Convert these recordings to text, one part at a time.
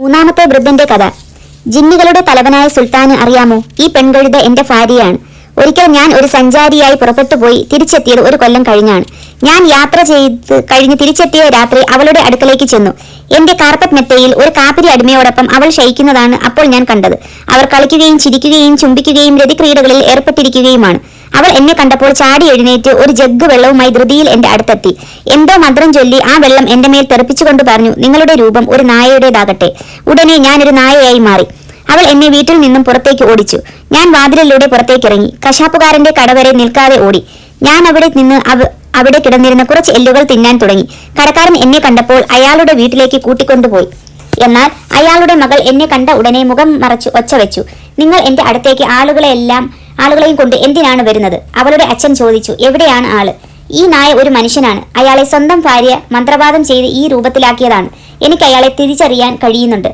വൃദ്ധന്റെ കഥ. ജിന്നുകളുടെ തലവനായ സുൽത്താന് അറിയാമോ? ഈ പെൺകഴുത എന്റെ ഭാര്യയാണ്. ഒരിക്കൽ ഞാൻ ഒരു സഞ്ചാരിയായി പുറപ്പെട്ടു പോയി തിരിച്ചെത്തിയത് ഒരു കൊല്ലം കഴിഞ്ഞാണ്. ഞാൻ യാത്ര ചെയ്ത് കഴിഞ്ഞ് തിരിച്ചെത്തിയ രാത്രി അവളുടെ അടുക്കലേക്ക് ചെന്നു. എന്റെ കാർപ്പറ്റ് മെത്തയിൽ ഒരു കാപ്പിരി അടിമയോടൊപ്പം അവൾ ശയിക്കുന്നതാണ് അപ്പോൾ ഞാൻ കണ്ടത്. അവർ കളിക്കുകയും ചിരിക്കുകയും ചുംബിക്കുകയും രതിക്രീഡകളിൽ ഏർപ്പെട്ടിരിക്കുകയുമാണ്. അവൾ എന്നെ കണ്ടപ്പോൾ ചാടി എഴുന്നേറ്റ് ഒരു ജഗ് വെള്ളവുമായി ധൃതിയിൽ എന്റെ അടുത്തെത്തി. എന്തോ മന്ത്രം ചൊല്ലി ആ വെള്ളം എന്റെ മേൽ തെറിപ്പിച്ചുകൊണ്ട് പറഞ്ഞു നിങ്ങളുടെ രൂപം ഒരു നായയുടേതാകട്ടെ. ഉടനെ ഞാനൊരു നായയായി മാറി. അവൾ എന്നെ വീട്ടിൽ നിന്നും പുറത്തേക്ക് ഓടിച്ചു. ഞാൻ വാതിലിലൂടെ പുറത്തേക്ക് ഇറങ്ങി. കശാപ്പുകാരന്റെ കടവരെ നിൽക്കാതെ ഓടി. ഞാൻ അവിടെ നിന്ന് അവിടെ കിടന്നിരുന്ന കുറച്ച് എല്ലുകൾ തിന്നാൻ തുടങ്ങി. കടക്കാരൻ എന്നെ കണ്ടപ്പോൾ അയാളുടെ വീട്ടിലേക്ക് കൂട്ടിക്കൊണ്ടുപോയി. എന്നാൽ അയാളുടെ മകൾ എന്നെ കണ്ട ഉടനെ മുഖം മറച്ചു ഒച്ച വെച്ചു. നിങ്ങൾ എന്റെ അടുത്തേക്ക് ആളുകളെല്ലാം ആളുകളെയും കൊണ്ട് എന്തിനാണ് വരുന്നത്? അവളുടെ അച്ഛൻ ചോദിച്ചു എവിടെയാണ് ആൾ? ഈ നായ ഒരു മനുഷ്യനാണ്. അയാളെ സ്വന്തം ഭാര്യ മന്ത്രവാദം ചെയ്ത് ഈ രൂപത്തിലാക്കിയതാണ്. എനിക്ക് അയാളെ തിരിച്ചറിയാൻ കഴിയുന്നുണ്ട്.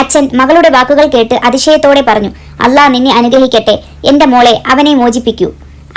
അച്ഛൻ മകളുടെ വാക്കുകൾ കേട്ട് അതിശയത്തോടെ പറഞ്ഞു അല്ലാ നിന്നെ അനുഗ്രഹിക്കട്ടെ. എന്റെ മോളെ അവനെ മോചിപ്പിക്കൂ.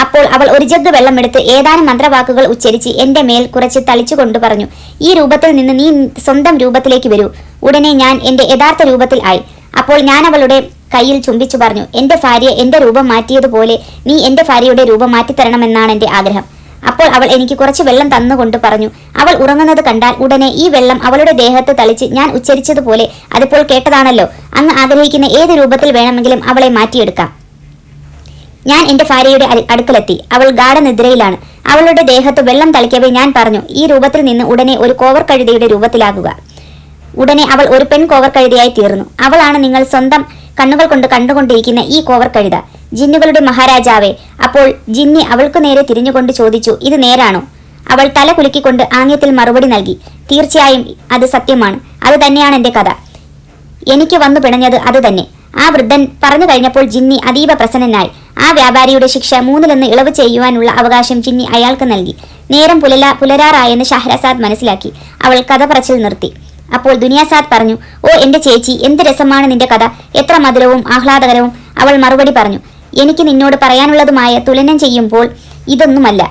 അപ്പോൾ അവൾ ഒരു ജഗ് വെള്ളമെടുത്ത് ഏതാനും മന്ത്രവാക്കുകൾ ഉച്ചരിച്ച് എന്റെ മേൽ കുറച്ച് തളിച്ചുകൊണ്ട് പറഞ്ഞു ഈ രൂപത്തിൽ നിന്ന് നീ സ്വന്തം രൂപത്തിലേക്ക് വരൂ. ഉടനെ ഞാൻ എന്റെ യഥാർത്ഥ രൂപത്തിൽ ആയി. അപ്പോൾ ഞാൻ അവളുടെ കയ്യിൽ ചുംബിച്ചു പറഞ്ഞു എന്റെ ഭാര്യ എന്റെ രൂപം മാറ്റിയതുപോലെ നീ എന്റെ ഭാര്യയുടെ രൂപം മാറ്റിത്തരണമെന്നാണ് എന്റെ ആഗ്രഹം. അപ്പോൾ അവൾ എനിക്ക് കുറച്ച് വെള്ളം തന്നുകൊണ്ട് പറഞ്ഞു അവൾ ഉറങ്ങുന്നത് കണ്ടാൽ ഉടനെ ഈ വെള്ളം അവളുടെ ദേഹത്ത് തളിച്ച് ഞാൻ ഉച്ചരിച്ചതുപോലെ അതിപ്പോൾ കേട്ടതാണല്ലോ. അങ്ങ് ആഗ്രഹിക്കുന്ന ഏത് രൂപത്തിൽ വേണമെങ്കിലും അവളെ മാറ്റിയെടുക്കാം. ഞാൻ എന്റെ ഭാര്യയുടെ അടുക്കലെത്തി. അവൾ ഗാഠനിദ്രയിലാണ്. അവളുടെ ദേഹത്ത് വെള്ളം തളിക്കവേ ഞാൻ പറഞ്ഞു ഈ രൂപത്തിൽ നിന്ന് ഉടനെ ഒരു കോവർ കഴുതയുടെ രൂപത്തിലാകുക. ഉടനെ അവൾ ഒരു പെൺ കോവർ കഴുതയായി തീർന്നു. അവളാണ് നിങ്ങൾ സ്വന്തം കണ്ണുകൾ കൊണ്ട് കണ്ടുകൊണ്ടിരിക്കുന്ന ഈ കോവർ കഴുത. ജിന്നുകളുടെ മഹാരാജാവെ അപ്പോൾ ജിന്നി അവൾക്കു നേരെ തിരിഞ്ഞുകൊണ്ട് ചോദിച്ചു ഇത് നേരാണോ? അവൾ തല കുലുക്കിക്കൊണ്ട് ആംഗ്യത്തിൽ മറുപടി നൽകി തീർച്ചയായും അത് സത്യമാണ്. അത് തന്നെയാണ് എന്റെ കഥ. എനിക്ക് വന്നു പിണഞ്ഞത് അത് തന്നെ. ആ വൃദ്ധൻ പറഞ്ഞു കഴിഞ്ഞപ്പോൾ ജിന്നി അതീവ പ്രസന്നനായി. ആ വ്യാപാരിയുടെ ശിക്ഷ മൂന്നിലൊന്ന് ഇളവ് ചെയ്യുവാനുള്ള അവകാശം ജിന്നി അയാൾക്ക് നൽകി. നേരം പുലല പുലരാറായെന്ന് ഷഹ്രസാദ് മനസ്സിലാക്കി. അവൾ കഥ പറച്ചിൽ നിർത്തി. അപ്പോൾ ദുനിയാസാദ് പറഞ്ഞു ഓ എന്റെ ചേച്ചി എന്ത് രസമാണ് നിന്റെ കഥ. എത്ര മധുരവും ആഹ്ലാദകരവും. അവൾ മറുപടി പറഞ്ഞു എനിക്ക് നിന്നോട് പറയാനുള്ളതുമായ തുലനം ചെയ്യുമ്പോൾ ഇതൊന്നുമല്ല.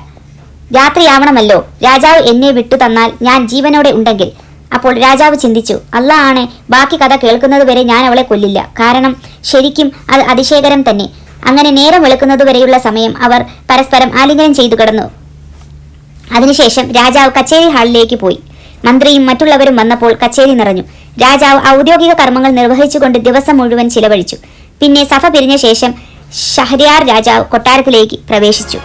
രാത്രിയാവണമല്ലോ. രാജാവ് എന്നെ വിട്ടു തന്നാൽ ഞാൻ ജീവനോടെ ഉണ്ടെങ്കിൽ. അപ്പോൾ രാജാവ് ചിന്തിച്ചു അല്ല ആണ് ബാക്കി കഥ കേൾക്കുന്നതുവരെ ഞാൻ അവളെ കൊല്ലില്ല. കാരണം ശരിക്കും അത് അതിശയകരം തന്നെ. അങ്ങനെ നേരം വെളുക്കുന്നതുവരെയുള്ള സമയം അവർ പരസ്പരം ആലിംഗനം ചെയ്തു കിടന്നു. അതിനുശേഷം രാജാവ് കച്ചേരി ഹാളിലേക്ക് പോയി. മന്ത്രിയും മറ്റുള്ളവരും വന്നപ്പോൾ കച്ചേരി നിറഞ്ഞു. രാജാവ് ഔദ്യോഗിക കർമ്മങ്ങൾ നിർവഹിച്ചുകൊണ്ട് ദിവസം മുഴുവൻ ചിലവഴിച്ചു. പിന്നെ സഭ പിരിഞ്ഞ ശേഷം ഷഹരിയാർ രാജാവ് കൊട്ടാരത്തിലേക്ക് പ്രവേശിച്ചു.